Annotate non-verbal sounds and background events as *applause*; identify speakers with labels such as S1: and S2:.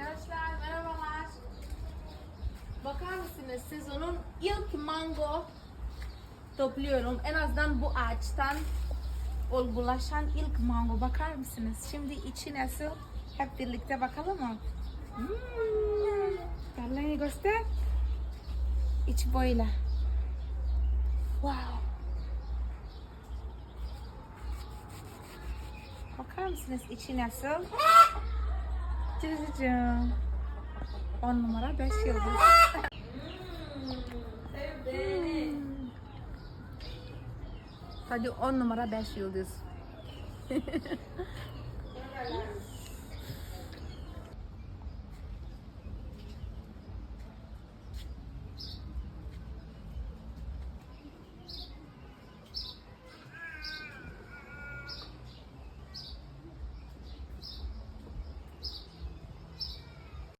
S1: Arkadaşlar merhabalar. Bakar mısınız sezonun ilk mango topluyorum. En azından bu ağaçtan olgulaşan ilk mango bakar mısınız? Şimdi içi nasıl? Hep birlikte bakalım mı? Hmm. Tarlayı göster. İç böyle. Wow. Bakar mısınız içi nasıl? Cızıcığım. 10 numara 5 yıldız. Hmm. Hadi 10 numara 5 yıldız. *laughs*